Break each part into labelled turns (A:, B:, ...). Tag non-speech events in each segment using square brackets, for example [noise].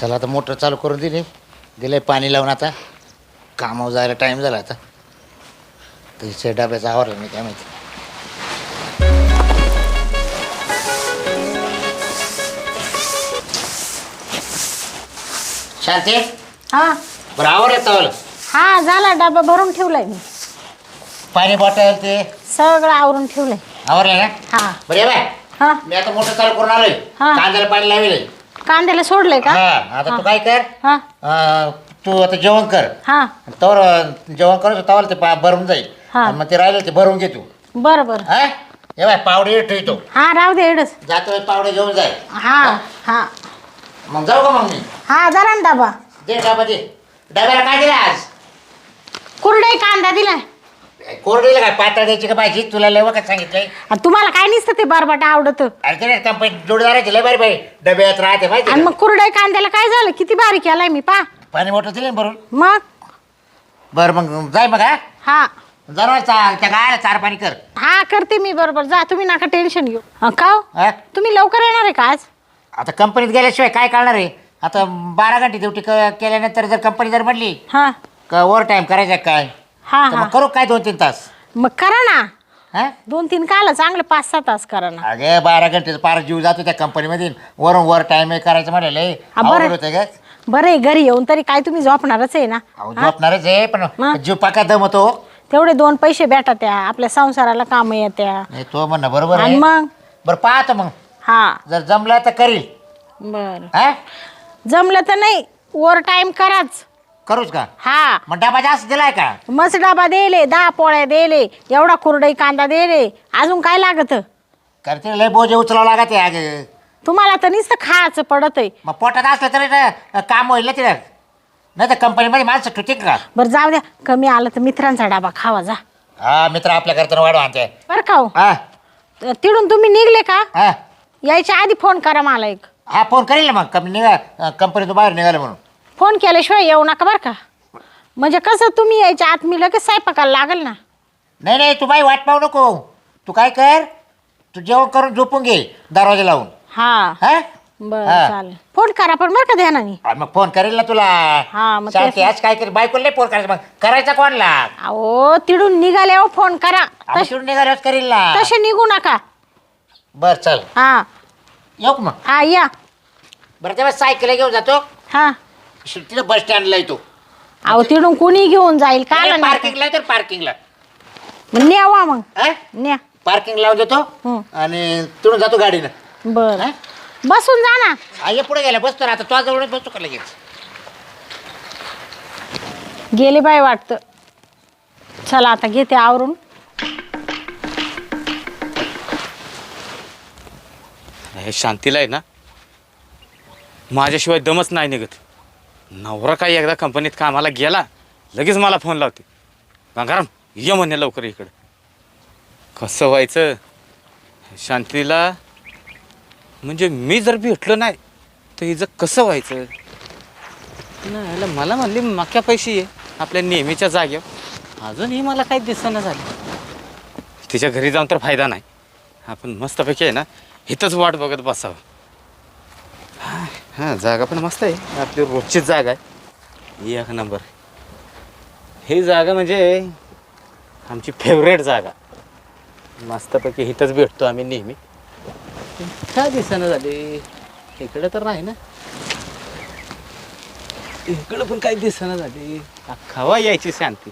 A: चला आता मोटर चालू करून दिली. दिलंय पाणी लावून आता. कामावर जायला टाईम झाला आता. तिच्या डब्याचा आवरला मी काय माहिती. शांती?
B: हा.
A: बरं आवरलं तवल.
B: हा झाला डबा भरून ठेवलाय मी.
A: पाणी बॉटल ते?
B: सगळं आवरून ठेवलंय.
A: आवरलं ना?
B: हा.
A: बरं ये बाय.
B: हा.
A: मी आता मोटर चालू करून आलोय.
B: हा.
A: कांद्याला पाणी लावेल
B: कांद्याला सोडलंय का?
A: हा आता तू काय कर?
B: हा.
A: अं, तू आता जेवण कर.
B: हा.
A: तवर जेवण करत तवाला ते पा- भरून जाईल.
B: हा.
A: आणि मग ते राहिले ते भरून घे तू.
B: बरं बरं.
A: हा? बाय पावडे ठेवतो.
B: हा राहू दे एवढंच
A: जातो पावडे घेऊन जाय.
B: हा हा?
A: मग जाऊ का मग मी?
B: हा जरा ना डबा
A: दे डबा दे. डब्याला काय दिलं आज?
B: कुरडई कांदा दिलाय.
A: कोरडीला काय पातळ द्यायची का पाहिजे तुला लय वखत सांगितलंय.
B: आ, तुम्हाला काय नसतं ते बरबाट आवडत.
A: अरे ते कंपनी जोडीदाराची लय बरी बाई. डब्यात राहते माहिती
B: आणि
A: का?
B: मग कुरडई कांद्याला काय झालं? किती बारीक केलाय मी पा.
A: पाणी मोठं दिलं भरून?
B: मग?
A: बरं मग जाय मग हा.
B: हा.
A: चा- त्या गायला चार पाणी कर.
B: हा करते मी बरोबर. जा तुम्ही नका टेन्शन घेऊ. का हो?
A: हा?
B: तुम्ही लवकर येणार आहे का आज?
A: आता कंपनीत गेल्याशिवाय काय करणार आहे? आता बारा घंटे ड्युटी केल्यानंतर जर कंपनी जर म्हटली
B: हा.
A: का ओव्हर टाईम करायचं काय?
B: हा
A: तर
B: हा.
A: मग करू काय दोन तीन तास?
B: मग करा ना.
A: हा?
B: दोन तीन काल चांगलं पाच सहा तास करा ना.
A: अगे बारा घंटेचा पार जीव जातो त्या कंपनीमध्ये वरून वर टाइम करायचं म्हणाले.
B: हा, बरं.
A: अवघड होतं ग.
B: बरं आहे घरी येऊन तरी काय तुम्ही झोपणारच आहे ना.
A: अहो,
B: हा?
A: झोपणारच आहे पण? जीव पाका दम होतो.
B: तेवढे दोन पैसे भेटा त्या. आपल्या संसाराला काम येत्या.
A: नाही तो म्हणणं बरोबर
B: आणि
A: आहे
B: मग?
A: बरं पाहतो मग.
B: हा.
A: जर जमलं तर करील.
B: बर.
A: हा?
B: जमलं तर नाही ओव्हर टाइम कराच.
A: करूच का?
B: हा.
A: मग डबा जास्त दिलाय का?
B: मस्त डबा देले दहा पोळ्या देले एवढा कुरडई कांदा देले अजून काय लागत?
A: करते लय बोजे उचलावं लागत आहे अगं.
B: तुम्हाला तर नुसतं खायचं पडत आहे
A: मग पोटात असलं तरी ना काम होईल ना तिला नाही तर कंपनीमध्ये माणसं ठुते का
B: बरं जाऊ द्या. कमी आलं तर मित्रांचा डबा खावा जा.
A: हा मित्र आपल्या करताना वाढवा आणते.
B: बरं हो?
A: हा.
B: तिडून तुम्ही निघले का?
A: हा.
B: यायच्या आधी फोन करा मला एक.
A: हा फोन करेल ना मग. कंपनी निघा कंपनीतून बाहेर निघालं म्हणून.
B: फोन केल्याशिवाय येऊ नका बरं का. म्हणजे कसं तुम्ही यायच्या आत मी लगेच स्वयंपाकाला लागल ना.
A: नाही नाही तू बाई वाट पाहू नको. तू काय कर तू जेवण करून झोपून घे दरवाजा लावून.
B: हा.
A: हा?
B: बरं
A: हा.
B: चालेल. फोन करा पण बरं का ध्यानाने.
A: आणि मग फोन करेल ना तुला.
B: हा, मग तेच.
A: आज काय कर बायकोला नाही फोन करायचा. मग करायचा कोणला?
B: अहो तिडून निघाल्यावर फोन करा.
A: आम्ही
B: तश-
A: तिकडून निघाल्यावर करील ना.
B: तसे निघू नका.
A: बर चल.
B: हा.
A: येऊ का मग?
B: हा या.
A: बरं तेव्हा सायकल घेऊन जातो.
B: हा.
A: तिथं बस स्टँडला येतो.
B: अहो तिडून कोणी घेऊन जाईल का
A: पार्किंगला तर पार्किंगला
B: न्यावा मग. न्या.
A: पार्किंग लावून देतो
B: हं.
A: आणि तिथून जातो गाडीनं.
B: बर.
A: हा?
B: बसून जा ना.
A: हा ये पुढे गेला बसतो ना आता तुझ्या जवळच बसतो का लगेच
B: गेले बाय वाटतं. चला आता घेते आवरून.
C: हे शांतीला आहे ना? माझ्याशिवाय दमच नाही निघत. नवरा काही एकदा कंपनीत कामाला गेला लगेच मला फोन लावते. गंगाराम ये म्हणे लवकर इकडं. कसं व्हायचं? शांतीला म्हणजे मी जर भेटलो नाही तर हिचं कसं व्हायचं? नाही मला म्हणली माक्या पैशी आहे आपल्या नेहमीच्या जागेवर. अजूनही मला काही दिसणं झालं. तिच्या घरी जाऊन तर फायदा नाही. आपण मस्तपैकी आहे ना इथंच वाट बघत बसावं. हां जागा पण मस्त आहे. आपली रोजचीच जागा आहे. एक नंबर. ही जागा म्हणजे आमची फेवरेट जागा. मस्तपैकी इथंच भेटतो आम्ही नेहमी. काय दिसानं झाले? इकडं तर नाही ना? इकडं पण काही दिसानं झाली? खावा यायची शांती.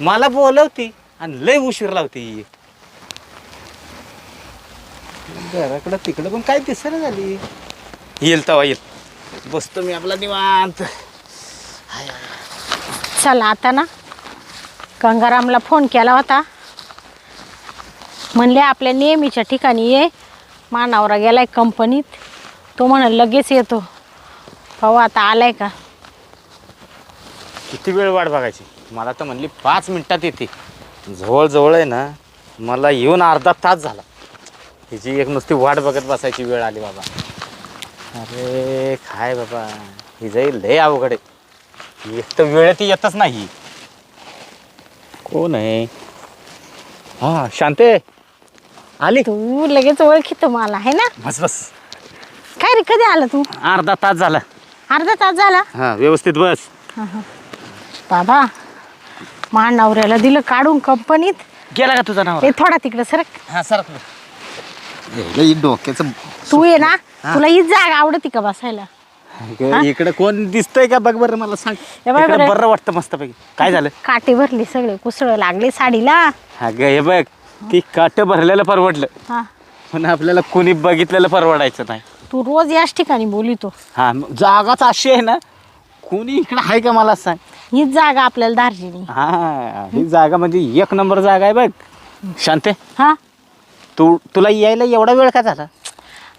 C: मला बोलवती आणि लय उशीर लावती. घराकडं तिकडं पण काय दिसेना झाली? येईल तवा येईल. बसतो मी आपला निवांत.
B: चला आता ना. गंगारामला फोन केला होता. म्हणले आपल्या नेहमीच्या ठिकाणी ये. मानावरा गेलाय कंपनीत तो म्हण लगेच येतो. पाहू आता आलाय का?
C: किती वेळ वाट बघायची? मला तर म्हणली पाच मिनिटात येते. जवळजवळ आहे ना मला येऊन अर्धा तास झाला. हिची एक नुसती वाट बघत बसायची वेळ आली बाबा. अरे काय बाबा ही जाईल लय अवघड आहे. एक तर वेळेत येतच नाही. कोण आहे? हा शांते. आली?
B: तू लगेच ओळखीत मला आहे ना?
C: बस बस.
B: काय रे कधी आला तू?
C: अर्धा तास झाला.
B: अर्धा तास झाला?
C: हा व्यवस्थित बस.
B: बाबा मा नवऱ्याला दिलं काढून कंपनीत.
C: गेला का तुझा नाव
B: ते थोडा तिकडे सरक.
C: हा सर डोक्याचं
B: तू ये ना. तुला ही जागा आवडती का बसायला?
C: इकडे कोण दिसतंय का? बघ बरं मला सांग.
B: हे बघ
C: इकडं
B: बरं.
C: बरं वाटतं मस्त पैकी काय झालं?
B: काटे भरले सगळे कुसळ लागले साडीला.
C: हा हे बघ ती काट भरलेलं परवडलं.
B: हा.
C: पण आपल्याला कोणी बघितलेलं परवडायचं नाही.
B: तू रोज याच ठिकाणी बोलितो.
C: हा मग जागाच अशी आहे ना कोणी इकडे आहे का मला सांग.
B: हीच जागा आपल्याला दार्जिलिंग.
C: हा ही जागा म्हणजे एक नंबर जागा आहे बघ. शांते
B: हा?
C: तू तुला यायला एवढा वेळ का झाला?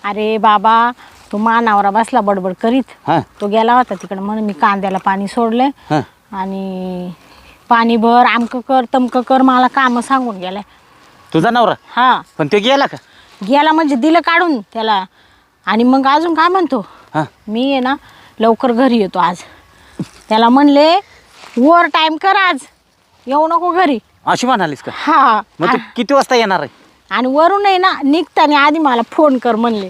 B: अरे बाबा तो मानावरा बसला बडबड करीत.
C: हा.
B: तो गेला होता तिकडे म्हणून मी कांद्याला पाणी सोडलंय.
C: हा.
B: आणि पाणी भर आमकं कर तमकं कर मला कामं सांगून गेलाय
C: तुझा नवरा?
B: हा.
C: पण ते गेला का?
B: गेला म्हणजे दिलं काढून त्याला. आणि मग अजून काय म्हणतो?
C: हा.
B: मी आहे ना लवकर घरी येतो आज. त्याला म्हणले ओव्हर टाईम कर आज. येऊ नको घरी.
C: अशी म्हणालीस का?
B: हा.
C: मग तू किती वाजता येणार आहे?
B: आणि वरून आहे ना निघताना आधी मला फोन कर म्हणले.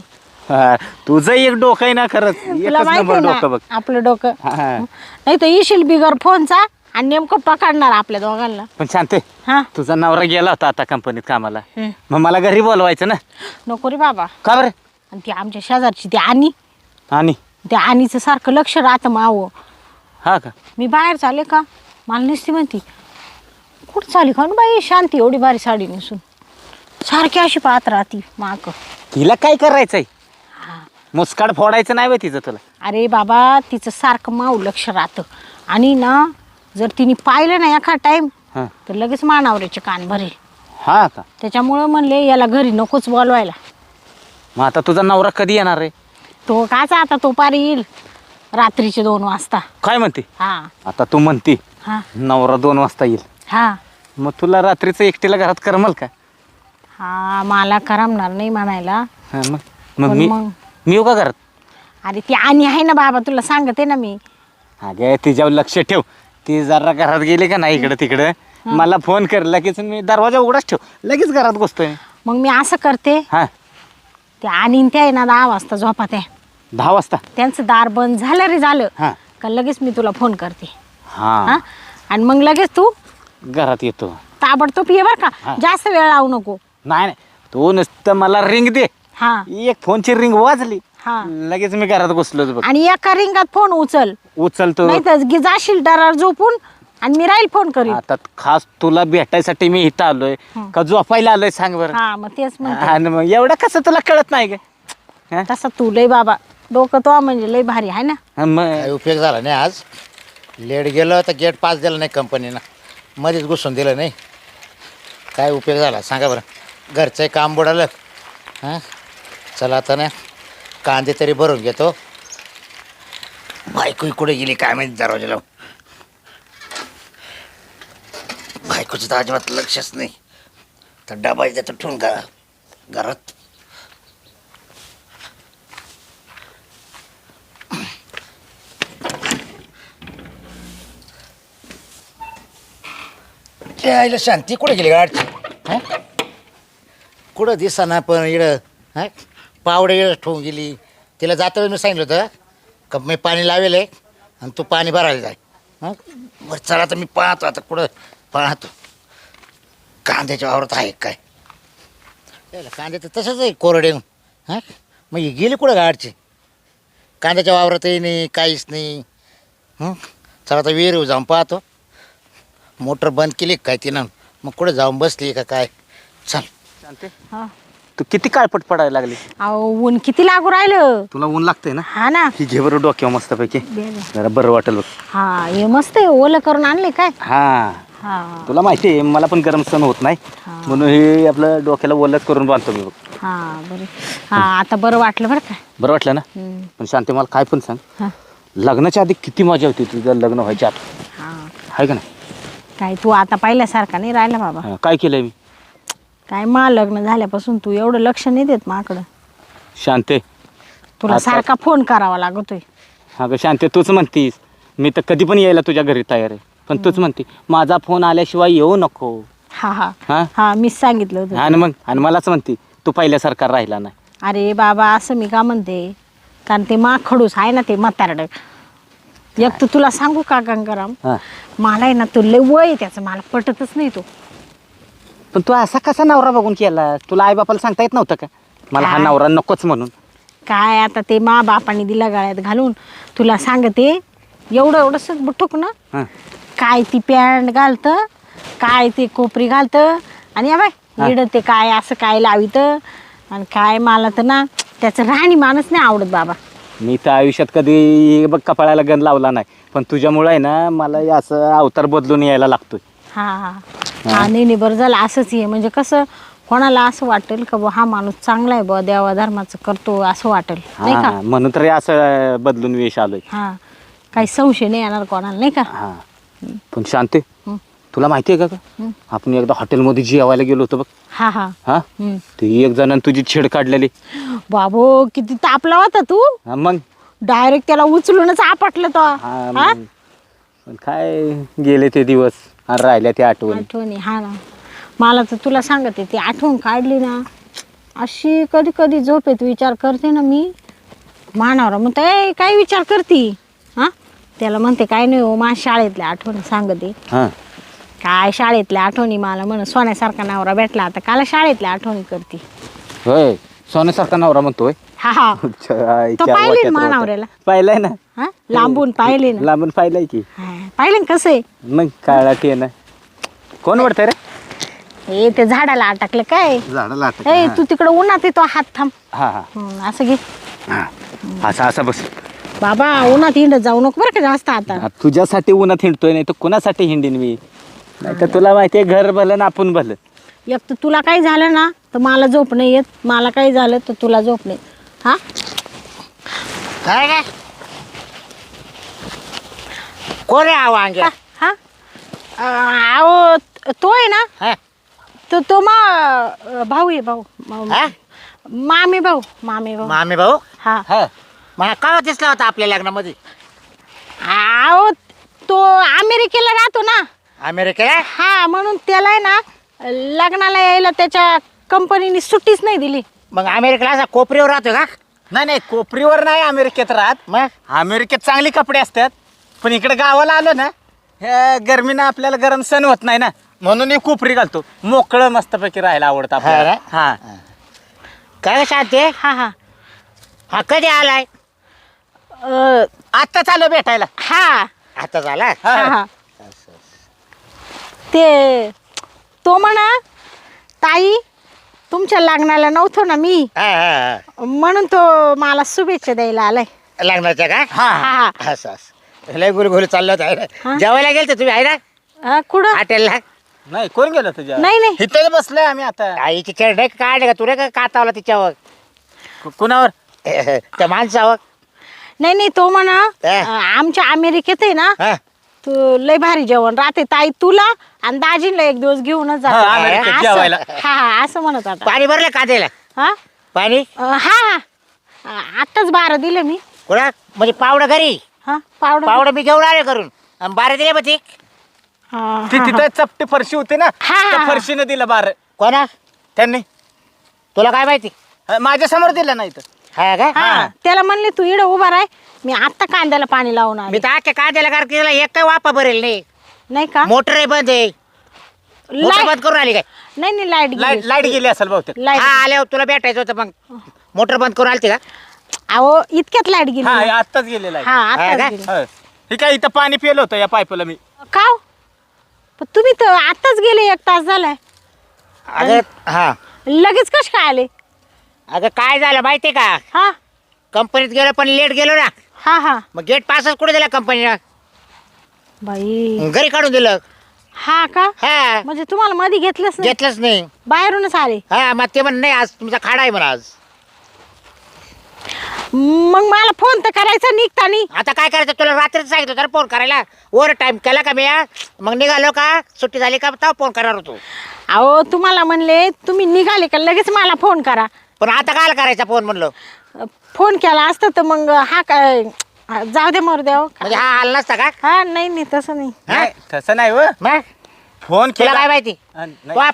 C: हा, तुझं एक डोकं आहे ना खरंच.
B: तुला
C: एकच
B: माहिती
C: नंबर डोकं
B: ना
C: बघ.
B: आपलं डोकं?
C: हा.
B: नाही तर येशील बिगर फोनचा आणि नेमकं पकडणार आपल्या दोघांना.
C: पण शांते
B: हा?
C: तुझा नवरा गेला होता आता कंपनीत कामाला.
B: हम्म.
C: मग मला घरी बोलवायचं ना?
B: नको रे बाबा.
C: का बरं?
B: आणि ती आमच्या शेजारची ती आणि.
C: आणि?
B: त्या आणीचं सारखं लक्ष राहतं मावं
C: हा का?
B: मी बाहेर चाले का? मला नुसती म्हणती कुठं चाली का? बाई शांती एवढी भारी साडी नेसून. सारखी अशी पाहत राहती माक
C: तिला काय करायचंय? मुस्काड फोडायचं नाही बे तिचं तुला.
B: अरे बाबा तिचं सारखं माऊ लक्ष राहतं. आणि ना जर तिने पाहिलं ना एखादा टाईम
C: हा.
B: तर लगेच मानावऱ्याचे कान भरेल.
C: हा का
B: त्याच्यामुळं म्हणले याला घरी नकोच बोलवायला.
C: मग आता तुझा नवरा कधी येणार आहे?
B: तो काच आता तो पारी येईल. रात्रीचे दोन वाजता.
C: काय म्हणते?
B: हा.
C: आता तू म्हणती
B: हा.
C: नवरा दोन वाजता येईल.
B: हा.
C: मग तुला रात्रीचं एकटीला घरात करमल का?
B: हा मला करमणार नाही म्हणायला.
C: हा मग? मग
B: पण
C: मी
B: मग-
C: मी येऊ का घरात?
B: अरे ती आणि आहे ना बाबा तुला सांगते ना मी.
C: अगे तिच्यावर लक्ष ठेव. ती जरा घरात गेली का नाही इकडं तिकडं? मला फोन कर लगेच मी दरवाजा उघडाच ठेव. लगेच घरात घुसतोय.
B: मग मी असं करते.
C: हा.
B: ते आणि ते आहे ना दहा वाजता झोपा त्या.
C: दहा वाजता?
B: त्यांचं दार बंद झालं रे झालं.
C: हा.
B: का लगेच मी तुला फोन करते. हा.
C: हा?
B: आणि मग लगेच तू
C: घरात येतो.
B: ताबडतोब ये बरं. का. जास्त वेळ लावू नको.
C: नाही नाही. तू नुसतं मला रिंग दे.
B: हा.
C: एक फोनची रिंग वाजली.
B: हा.
C: लगेच मी घरात घुसलो बघ.
B: आणि एका रिंगात फोन उचल.
C: उचलतो.
B: नाही तर गी- जाशील दरार झोपून आणि मी राहील फोन करीन.
C: आता खास तुला भेटायसाठी मी इथं आलोय. का झोपायला आलोय सांग बरं.
B: हा मग तेच म्हणते.
C: आणि मग एवढं कसं तुला कळत नाही का हा?
B: तसा तू लय बाबा डोकं तो म्हणजे लय भारी आहे ना?
C: हा, मग
A: उपयोग झाला नाही आज? लेट गेलं तर गेट पास दिलं नाही कंपनीनं. मध्येच घुसून दिलं नाही. काय उपयोग झाला? सांगा बरं. घरचं काम बुडालं. हां? चला आता ना कांदे तरी भरून घेतो. बायको कुठे गेली काय माहिती दरवाजाला. बायकोचं तर अजिबात लक्षच नाही. तर डबा देतो ठेवून घरा घरात. ते आईला शांती कुठे गेली गाडची? हं? कुठं दिसाना पण इकडं हां? पावडे इकडं ठेवून गेली. तिला जाता मी सांगितलं होतं का मी पाणी लावेल आहे आणि तू पाणी भरायला जाय. हां? बरं चला तर मी पाहतो आता कुठं पाहतो. कांद्याच्या वावरात आहे काय? त्याला कांदे तर तसंच आहे कोरडे हां? मग ही गेली कुठं गाडची? कांद्याच्या वावरातही नाही काहीच नाही. हं? चला आता विहीर जाऊन पाहतो. मोटर बंद केली काय तिनं? मग कुठं जाऊन बसली का काय? चल.
C: शांते
B: हा.
C: तू किती काळपट पडायला लागली?
B: अहो ऊन किती लागू राहिलं?
C: तुला ऊन लागतंय ना?
B: हा ना.
C: ही घे बरं
B: दे दे.
C: जरा बरं वाटेल बघ.
B: हा हे मस्त आहे ओलं करून आणले काय?
C: हा.
B: हा.
C: तुला माहिती आहे मला पण गरम सण होत नाही.
B: हा.
C: म्हणून हे आपलं डोक्याला ओलच करून बांधतो मी बघ.
B: हा बरं. हा आता बरं वाटलं बरं का?
C: बरं वाटलं ना?
B: हम्म.
C: पण शांती मला काय पण सांग.
B: हा.
C: लग्नाच्या आधी किती मजा होती तुझं लग्न व्हायच्या आत.
B: हा.
C: आहे का नाही?
B: काय तू आता पाहिल्यासारखा नाही राहिला बाबा.
C: हा, काय केलंय मी?
B: काय मा लग्न झाल्यापासून तू एवढं लक्ष नाही देत माकडं
C: शांते.
B: तुला
C: आता-
B: सारखा फोन करावा लागतोय.
C: अगं शांते तूच म्हणतीस. मी तर कधी पण यायला तुझ्या घरी तयार आहे. पण तूच म्हणते माझा फोन आल्याशिवाय येऊ नको.
B: हा हा.
C: हा?
B: हा मीच सांगितलं होतं.
C: आणि मग? आणि मलाच म्हणते तू पहिल्यासारखा राहिला नाही.
B: अरे बाबा असं मी का म्हणते? कारण ते मा खडूस आहे ना ते म्हातारड. एक तर तुला सांगू का गंगाराम?
C: हा.
B: मला आहे ना तो लय वय आहे त्याचं. मला पटतच नाही तो.
C: पण तू असा कसा नवरा बघून केला? तुला आई बापाला सांगता येत नव्हतं का? मला हा
B: काय?
C: नवरा नकोच म्हणून.
B: काय आता ते मा बापाने दिला गळ्यात घालून तुला सांगते एवढं एवढंच बुटुक ना?
C: हा.
B: काय ती पॅन्ट घालतं काय ते कोपरी घालतं आणि या बाय इड ते काय असं काय लावित आणि काय मला तर ना त्याचं राहणी माणूस नाही आवडत बाबा.
C: मी तर आयुष्यात कधी बघ कपाळाला गण लावला नाही. पण तुझ्यामुळे आहे ना मला हे असं अवतार बदलून यायला लागतोय.
B: हा हा. हा. नाही नाही बरं झालं असंच आहे म्हणजे कसं कोणाला असं वाटेल का बुवा हा माणूस चांगला आहे बुवा देवा धर्माचं करतो असं वाटेल नाही
C: हा.
B: का
C: म्हणून तर असं बदलून वेश आलोय.
B: हा. काही संशय नाही येणार कोणाला नाही का?
C: हा. पण शांती
B: हं.
C: तुला माहिती आहे का ग? आपण एकदा हॉटेलमध्ये जेवायला गेलो होतो बघ.
B: हा हा.
C: हा. ते एक जणांनी तुझी छेड काढलेली.
B: बाबो किती तापला होता तू?
C: हा मग?
B: डायरेक्ट त्याला उचलूनच आपटलं तो.
C: हा
B: हा?
C: मग. पण काय गेले ते दिवस? आणि राहिल्या ते आठवणी.
B: आठवणी हा ना. मला तर तुला सांगते ती आठवण काढली ना अशी कधी कधी झोपेत विचार करते ना मी मानावर. मग ते काय विचार करती? हा? त्याला म्हणते काय नाही हो माझ्या शाळेतल्या आठवणी सांगते.
C: हा.
B: काय शाळेतल्या आठवणी? मला म्हण सोन्यासारखा नवरा भेटला आता काला शाळेतल्या आठवणी करती.
C: होय सोन्यासारखा नवरा म्हणतोय?
B: हा. हा तो पाहिली ना मानावऱ्याला?
C: पाहिलाय ना?
B: हा? लांबून पाहिले ना
C: लांबून पाहिलाय की.
B: पाहिले ना कसं? आहे
C: मग काळा ते ना कोण वाटतंय रे?
B: हे ते झाडाला अटकलं काय?
C: झाडाला
B: ए तू तिकडं उन्हात येतो हात थांब.
C: हा हा.
B: हं, असं घे.
C: हा. असं असं बस.
B: बाबा उन्हात हिंडत जाऊ नको बरं का जास्त आता.
C: तुझ्यासाठी उन्हात हिंडतोय नाही तर कुणासाठी हिंडीन मी? नाही तर तुला माहितीये घर भलं ना आपण भलं.
B: एक तर तुला काही झालं ना तर मला झोप नाही येत. मला काही झालं तर तुला झोप नाही. हा?
A: काय काय कोण आहे हा वांगे
B: हा? अहो तो आहे ना?
A: हा?
B: तो तो मा भाऊ आहे भाऊ.
A: हा?
B: मामी भाऊ मामी भाऊ.
A: मामी भाऊ?
B: हा.
C: हा.
A: मला का दिसला होता आपल्या लग्नामध्ये?
B: अहो तो अमेरिकेला राहतो ना?
A: अमेरिकेला?
B: हा म्हणून त्याला आहे ना लग्नाला यायला त्याच्या कंपनीने सुट्टीच नाही दिली.
A: मग अमेरिकेला असा कोपरीवर राहतो का?
C: नाही नाही कोपरीवर नाही अमेरिकेत राहत.
A: मग?
C: अमेरिकेत चांगली कपडे असतात पण इकडे गावाला आलो ना ह्या गरमीनं आपल्याला गरम सण होत नाही ना म्हणून मी कोपरी घालतो. मोकळं मस्तपैकी राहायला आवडतं आपल्याला.
A: हा
C: हा.
A: काय शांती?
B: हा हा.
A: हा कधी आलाय?
B: अं,
C: आता चालू भेटायला.
B: हा.
A: आता झाला?
B: हा हा. ते तो म्हणा ताई तुमच्या लग्नाला नव्हतो ना मी.
A: हा, हा,
B: म्हणून तो मला शुभेच्छा द्यायला आलाय.
A: हा. लग्नाच्या का?
B: हा हा.
A: असं असं लय गुलगुल चाललं होतं आहे
B: हा?
A: ना जेवायला गेलते तुम्ही आहे ना?
B: अं, कुठं?
A: हॉटेलला?
C: नाही कोण गेलं तुझ्या
B: नाही नाही.
C: इथं बसलोय आम्ही आता.
A: आईची चेड काढले का? तुला का कातावला तिच्यावर?
C: कु- कुणावर? [laughs]
A: त्या माणसावर?
B: नाही नाही तो म्हणा. अं, आमच्या अमेरिकेत आहे ना
A: हा.
B: तू लय भारी जेवण राहते ताई तुला आणि दाजीला एक दिवस घेऊनच जाते.
C: हा, अमेरिकेत
B: असं-
C: जेवायला.
B: हा हा असं म्हणत आता
A: पाणी भरलं कांद्याला
B: हा?
A: पाणी?
B: अं, हा हा. अं, आत्ताच बारा दिले मी.
A: कोणा? म्हणजे पावडं घरी?
B: हा पावडं
A: पावडं मी घेऊन आले करून आणि बारा दिले मग ती.
B: हा,
C: ती
B: हा,
C: तिथं चपटी फरशी होती ना
B: हा, हा,
C: त्या
B: हा.
C: फरशीनं दिलं बार.
A: कोणा?
C: त्यांनी.
A: तुला काय माहिती?
C: माझ्यासमोर दिलं नाही तर.
A: हा का?
B: हा. त्याला म्हणले तू इड उभा राय मी आत्ता कांद्याला पाणी लावून आले
A: मी तर आख्या कांद्याला कार केला एक काय वापा भरेल नाही.
B: नाही का?
A: मोटर आहे बंद आहे. मोटर बंद करून आली काय?
B: नाही नाही लाइट
C: लाइट
B: गेली.
C: लाइट गेली असेल बहुतेक.
B: लाइट
A: हा आल्यावर तुला भेटायचं होतं मग. मोटर बंद करून आलती का?
B: अहो इतक्यात लाइट गेली.
C: हा आत्ताच गेले लाइट
B: हा
A: का?
B: आत्ताच गेली.
C: होय. हे काय इथं पाणी पिलं होतं या पाईपला मी.
B: का हो? पण तुम्ही तर आत्ताच गेले एक तास झालाय.
A: अगं हा.
B: लगेच कश काय आले?
A: अगं काय झालं माहितीये का?
B: हा?
A: कंपनीत गेलो पण लेट गेलो ना.
B: हा हा.
A: मग गेट पासच कुठे दिला कंपनीनं
B: बाई.
A: घरी काढून दिलं.
B: हा का?
A: हा.
B: म्हणजे तुम्हाला मध्ये घेतलंच नाही?
A: घेतलंच नाही.
B: बाहेरूनच आले?
A: हा मग ते म्हण नाही आज तुमचा खाडा आहे म्हणा आज.
B: मग मला फोन तर करायचा निघतानी
A: आता काय करायचं? तुला रात्रीच सांगितलं तर फोन करायला? ओव्हर टाईम केला का मी मग निघालो का? सुट्टी झाली का? तेव्हा फोन करणार होतो.
B: अहो तुम्हाला म्हणले तुम्ही निघाले का? लगेच मला फोन करा.
A: पण आता काय करायचा फोन म्हणलो?
B: फोन केला असता तर मग हा काय हा, जाऊ दे मरू द्या हो.
A: म्हणजे हा आला नसता का?
B: हा नाही नाही तसं नाही.
A: हा?
C: नाही तसं नाही व.
A: मग?
C: फोन
A: तुला
C: केला.
A: काय माहिती.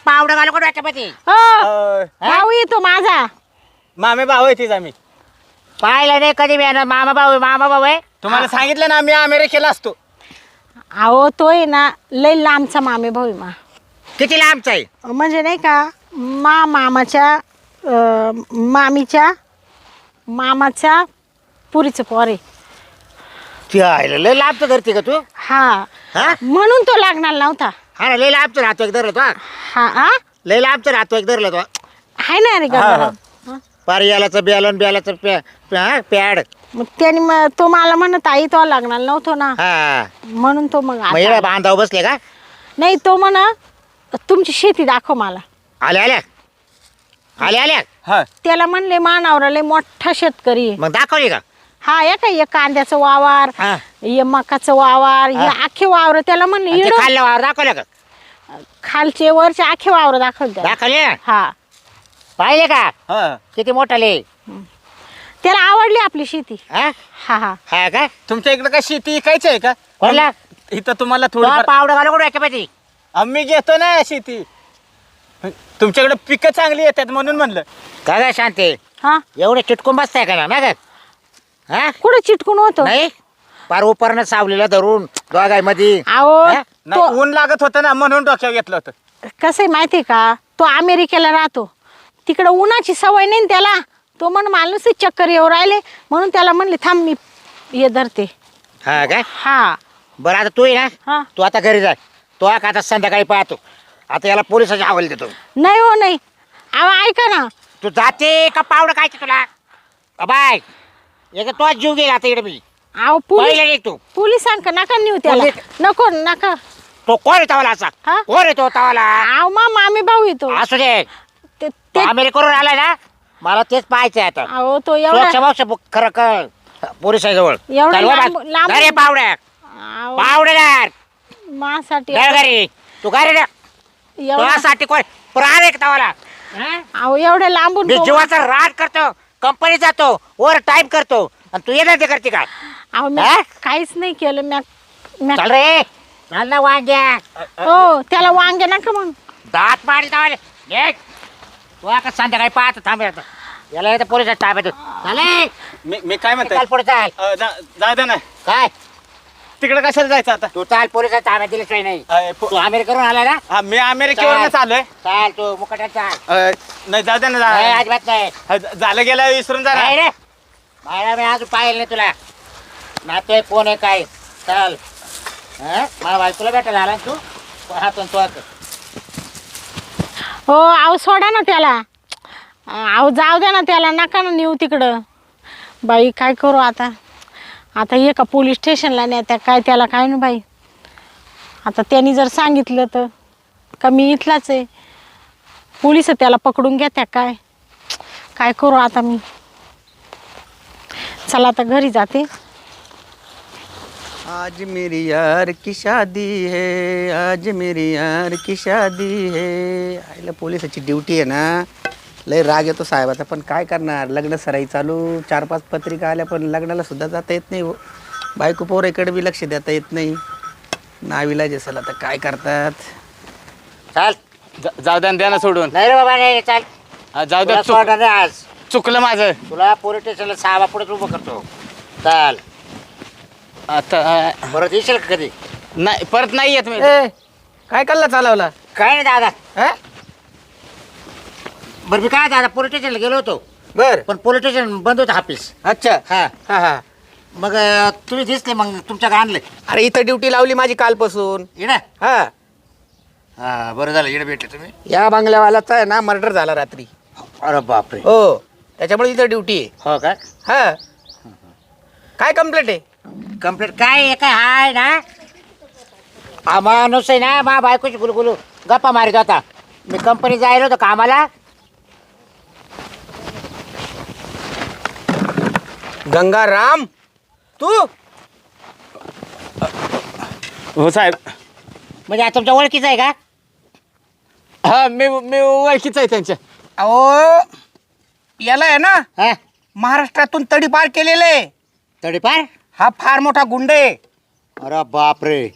A: पावडं घालू कोण वाटतं माहिती?
B: हो
C: अं,
B: भाऊ येतो माझा.
C: मामे भाऊ आहे तीच आम्ही
A: पाहिलं नाही कधी मी येणार. मामा भाऊ आहे, मामा भाऊ आहे.
D: तुम्हाला सांगितलं ना मी अमेरिकेला असतो.
B: अहो तो आहे ना लय लांबचा मामे भाऊ आहे मा.
A: किती लांबचा आहे?
B: म्हणजे नाही का मा मामाच्या मामीच्या मामाच्या पुरीचं पोर आहे.
A: ती लय धरते का तू?
B: हा.
A: हा?
B: म्हणून तो लागणार नव्हता.
A: हा ना लय लांबचं राहतो एक धरलं तो हा.
B: हा
A: लय लांबचं राहतो एक धरलं तो
B: आहे ना रे गंगाराम
A: पार यालाचं ब्यालन ब्यालाचं प्या प्या- पॅड
B: मग त्याने तो मला म्हणत आई तो लागणार नव्हतो ना.
A: हा.
B: म्हणून तो मग
A: मग
B: आता-
A: येडा बांधाव बसले का?
B: नाही तो म्हणा तुमची शेती दाखव मला.
A: आल्या आल्या. आल्या आल्या
D: हा
B: त्याला म्हणले मानावरा लय मोठा शेतकरी आहे.
A: मग दाखवली का
B: हा या काय कांद्याचं वावर
A: हा.
B: हे मकाचं वावर हे. आखे वावर त्याला म्हणले
A: आणि ते
B: इकडं
A: खाल्लं वावर दाखवलं का
B: खालचे वरचे आखे वावर दाखवले त्याला.
A: दाखवले?
B: हा.
A: पाहिले का?
D: हा.
A: किती मोठाले
B: त्याला आवडली आपली शेती.
A: हा?
B: हा हा.
A: हा का?
D: तुमच्या इकडे काय शेती इकायची आहे का?
A: कोणला?
D: इथं तुम्हाला
A: थोडा
D: थोडी
A: पावडं घालू कुठे पाहिजे
D: आम्ही घेतो ना शेती. तुमच्याकडे पिकं चांगली येतात म्हणून म्हणलं.
A: का काय शांती?
B: हा?
A: एवढे चिटकून बसताय का ना ना का हा?
B: कुठं चिटकून होतो?
A: नाही? पार उपरनं सावलीला धरून मध्ये
B: अहो?
D: नाही
B: तो
D: ऊन लागत होतं ना म्हणून डोक्यावर घेतलं होतं.
B: कसं आहे माहिती आहे का? तो अमेरिकेला राहतो. तिकडं उन्हाची सवय नाही ना त्याला. तो म्हण नुसते चक्कर येऊ राहिले. म्हणून त्याला म्हणले थांब मी हे धरते.
A: हा काय
B: हा.
A: बरं आता तू ना.
B: हा.
A: तू आता घरी जाय तो का आता संध्याकाळी पाहतो. आता याला पोलिसाची हवाल देतो.
B: नाही हो नाही. अहो ऐका ना.
A: तू जाते का पावडं काय तुला? अ बाय. एक तोच जीव गेला आता इकडे मी.
B: अहो
A: पहिले
B: पोलीस
A: तू
B: पोलिसांक नका नेऊ त्याला.
A: पोलीस-
B: नको नका.
A: तो कोण आहे तवाला असा?
B: हा?
A: कोण आहे तो तवाला?
B: अहो मामी भाऊ येतो.
A: असू दे.
B: ते
A: तो
B: ते-
A: अमेरिकेवरून आलाय ना. मला तेच पाहायचंय आता.
B: अहो तो एवढा
A: समक्ष खरं कळ पोलिसाजवळ
B: एवढं
A: वा
B: लांब-. लांब-
A: पावड्या
B: अहो,
A: पावडेदार घरी. तू घरी ना
B: एवढा
A: तुझ्यासाठी कोण? प्राण आहे का तवाला? हा?
B: अहो एवढ्या लांबून
A: मी जीवाचा राज करतो कंपनी जातो ओव्हर टाईम करतो आणि तू येणार ते करते का?
B: अहो मी
A: हा?
B: काहीच नाही केलं म्या म्या-
A: चल रे चल ना वांग्या.
B: हो त्याला वांगे नका मग.
A: दात पाडी तावले. ये. तू आता संध्याकाळी पाहतो थांब आता. याला येतं पोलिसात ताब्यात. चाले
D: मी मी काय
A: चाल
D: म्हणतो
A: पुढे चाल
D: दे ना.
A: काय?
D: तिकडे कशाला जायचं आता?
A: तू चाल पोलिसात ताब्यात नाही.
D: अय, पो-
A: तू अमेरिकेवरून आला ना?
D: हा, मी अमेरिकेवरून
A: चाल.
D: आलोय.
A: चाल तू मुकटात चाल.
D: नाही जाऊ दे ना
A: नाही,
D: जा-
A: अजिबात नाही.
D: हा, झालं गेलं विसरून जा ना.
A: नाही रे. बाहेर मी अजून पाहिलं नाही तुला. नातोय कोण आहे काय? चाल. हं? मला बायकोला भेटायला आला ना तू? हातून तो हात.
B: हो अहो सोडा ना त्याला. अहो जाऊ द्या ना त्याला. नका ना नेऊ तिकडं. बाई काय करू आता? आता एका पोलीस स्टेशनला नेत्या काय त्याला काय ना बाई. आता त्यांनी जर सांगितलं तर. का मी इथलाच आहे. पोलीस त्याला पकडून घेत्या काय? काय करू आता मी? चला आता घरी जाते.
E: आज मेरी यार की शादी है आज मेरी यार की शादी है. आईला पोलिसाची ड्युटी आहे ना. लय राग येतो साहेबाचा. पण काय करणार? लग्न सराई चालू चार पाच पत्रिका आल्या पण लग्नाला सुद्धा जाता येत नाही हो. बायको पोराकडे बी लक्ष देता येत नाही. नाविलाज असेल आता काय करतात?
A: चाल
C: जा- जाऊ द्या न द्या ना सोडून.
A: नाही रे बाबा नाही चाल.
C: हा, जाऊ
A: तुला
C: द्या चुक-
A: सोडणार नाही आज.
C: चुकलं माझं.
A: तुला पोलीस स्टेशनला सहा पुढे उभं करतो. चाल.
C: आता अं,
A: परत येशील का कधी?
C: नाही परत नाही येत मी.
E: ए काय कल्ला चालवला?
A: काय नाही दादा.
E: हा?
A: बरं मी काय दादा पोलीस स्टेशनला गेलो होतो.
E: बर.
A: पण पोलीस स्टेशन बंद होतं ऑफिस
E: अच्छा.
A: हा.
E: हा हा.
A: मग अं, तुम्ही दिसले मग तुमच्याकडे आणले.
E: अरे इथं ड्युटी लावली माझी कालपासून.
A: इकडे
E: हा.
A: हा बरं झालं इकडे भेटले तुम्ही.
E: या बंगल्यावाल्याचा आहे ना मर्डर झाला रात्री.
A: अरे बापरे.
E: हो. त्याच्यामुळे इथं ड्युटी आहे.
A: हो का?
E: हा. काय कंप्लेंट आहे?
A: कंप्लीट काय आहे? काय हाय ना? हा माणूस आहे ना मा बायकोची गुलगुलू. गप्पा मारित होता. मी कंपनी जायला होतो कामाला.
E: गंगाराम तू?
C: हो साहेब.
A: म्हणजे आता तुमच्या ओळखीचं आहे का?
C: हा मी मी ओळखीच आहे त्यांच्या.
E: अहो याला आहे ना
A: हा?
E: महाराष्ट्रातून तडीपार केलेलं आहे.
A: तडीपार?
E: हा फार मोठा गुंड आहे.
A: अरे बापरे.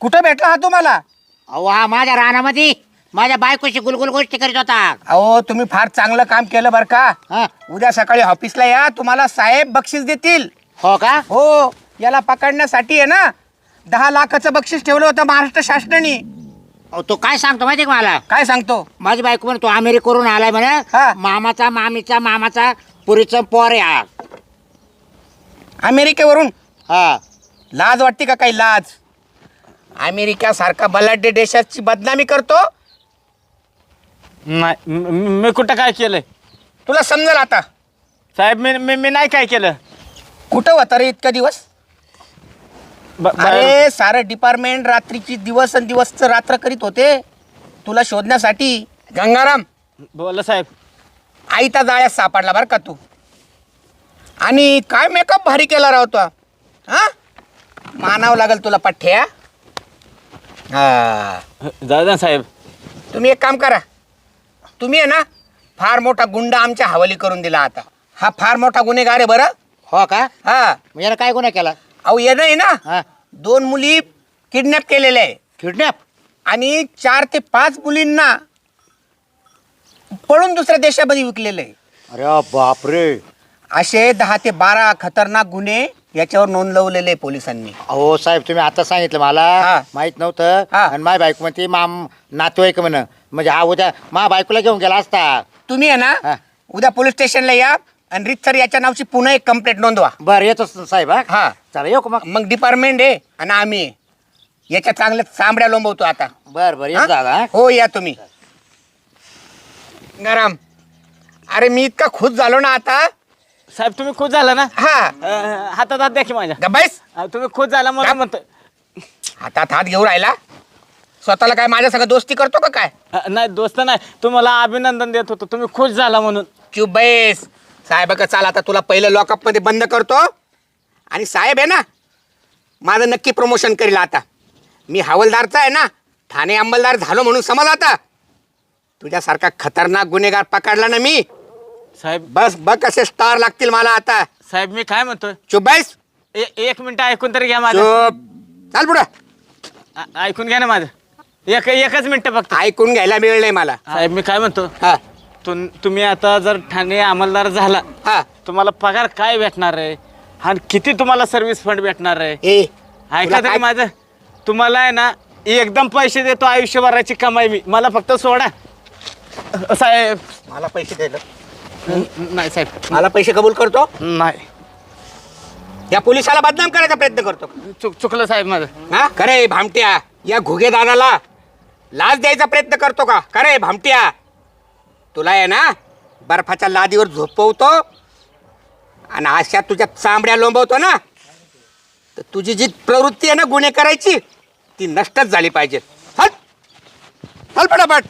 E: कुठं भेटला हा तुम्हाला?
A: अहो हा माझ्या रानामध्ये. माझ्या बायकोशी गुलगुल गोष्टी करीत होता.
E: अहो तुम्ही फार चांगलं काम केलं बरं का.
A: हा.
E: उद्या सकाळी ऑफिसला या तुम्हाला साहेब बक्षीस देतील.
A: हो का?
E: हो याला पकडण्यासाठी आहे ना दहा लाखाचं बक्षीस ठेवलं होतं महाराष्ट्र शासनाने.
A: अहो, तो काय सांगतो माहिती का मला?
E: काय सांगतो?
A: माझी बायको म्हणे तो अमेरिकेवरून आलाय म्हणे.
E: हा.
A: मामाचा मामीचा मामाचा पुरीचा पोर आहे हा.
E: अमेरिकेवरून?
A: हा.
E: लाज वाटते का काही लाज? अमेरिकासारखा बलाढ्य देशाची बदनामी करतो
C: नाही म- म- मी कुठं काय केलंय?
E: तुला समजेल आता.
C: साहेब मी मी मी नाही काय केलं.
E: कुठं होता रे इतका दिवस?
C: ब- ब-
E: अरे सारं डिपार्टमेंट रात्रीची दिवस आणि दिवसचं रात्र करीत होते. तुला शोधण्यासाठी. गंगाराम.
C: बोला साहेब.
E: आईता जाळ्यात सापडला बरं का तू. आणि काय मेकअप भारी केला राहतो हा? मानावं लागेल तुला पठ्ठ्या. हा.
C: जाऊ द्या ना साहेब.
E: तुम्ही एक काम करा. तुम्ही आहे ना फार मोठा गुंडा आमच्या हवाली करून दिला आता. हा फार मोठा गुन्हेगार आहे बरं.
A: हो का?
E: हा.
A: मग यानं काय गुन्हा केला?
E: अहो ये नाही ना दोन मुली किडनॅप केलेल्या आहे.
A: किडनॅप?
E: आणि चार ते पाच मुलींना पळून दुसऱ्या देशामध्ये विकलेलं आहे.
A: अरे बापरे.
E: असे दहा ते बारा खतरनाक गुन्हे याच्यावर नोंदवलेले आहे पोलिसांनी.
A: अहो साहेब तुम्ही आता सांगितलं मला
E: हा.
A: माहीत नव्हतं.
E: हा.
A: आणि माझ्या बायको म्हणते माम नातेवाईक म्हण. म्हणजे हा उद्या मा बायकोला घेऊन गेला असता.
E: तुम्ही आहे
A: हा.
E: ना उद्या पोलीस स्टेशनला या आणि रितसर याच्या नावची पुन्हा एक कंप्लेंट नोंदवा.
A: बरं येतोच साहेब हा.
E: हा.
A: चला येऊ का मग?
E: मग डिपार्टमेंट आहे आणि आम्ही आहे. याच्या चांगल्या चांबड्या लोंबवतो आता.
A: बरं बरं येत
E: हा?
A: दादा हा?
E: हो या तुम्ही. गरम अरे मी इतका खुश झालो ना आता.
C: साहेब तुम्ही खुश झाला ना?
E: हा.
C: अं, हातात हात द्या की माझ्या.
E: गबाईस
C: अं, तुम्ही खुश झाला मला. म्हणतो.
E: हातात हात घेऊन राहिला. स्वतःला काय माझ्या सगळं दोस्ती करतो का काय?
C: अं, नाही दोस्त नाही. तुम्हाला अभिनंदन देत होतो. तुम्ही खुश झाला म्हणून.
E: चुप बैस. साहेब का चाल आता तुला पहिलं लॉकअपमध्ये बंद करतो. आणि साहेब आहे ना माझं नक्की प्रमोशन करेल आता. मी हवालदारचा आहे ना ठाणे अंमलदार झालो म्हणून समज आता. तुझ्यासारखा खतरनाक गुन्हेगार पकडला ना मी.
C: साहेब.
E: बस बघ कसे स्टार लागतील मला आता.
C: साहेब मी काय म्हणतोय?
E: चुप बैस.
C: ए- एक मिनिट ऐकून तरी घ्या माझं.
E: चुप. चाल पुढं.
C: आ- ऐकून घ्या ना माझं. एक एकच मिनिट फक्त.
E: ऐकून घ्यायला मिळेल नाही मला.
C: साहेब मी काय म्हणतो?
E: हा.
C: तुम- तुम्ही आता जर ठाणे अंमलदार झाला
E: हा.
C: तुम्हाला पगार काय भेटणार आहे? आणि किती तुम्हाला सर्व्हिस फंड भेटणार आहे?
E: ए
C: ऐका तरी
E: काय-
C: माझं. तुम्हाला आहे ना एकदम पैसे देतो आयुष्यभराची कमाई मी. मला फक्त सोडा. साहेब.
E: मला पैसे द्यायला
C: न- नाही साहेब.
E: मला पैसे कबूल करतो?
C: नाही.
E: या पोलिसाला बदनाम करायचा प्रयत्न करतो.
C: चुक चुकलं साहेब माझं.
E: हा? खरे भामट्या. या घुगे दादाला लाच द्यायचा प्रयत्न करतो का? खरे भामट्या? तुला आहे ना बर्फाच्या लादीवर झोपवतो आणि अशा तुझ्या चांबड्या लोंबवतो ना तर तुझी जी प्रवृत्ती आहे ना गुन्हे करायची ती नष्टच झाली पाहिजे. हल हल पटापट!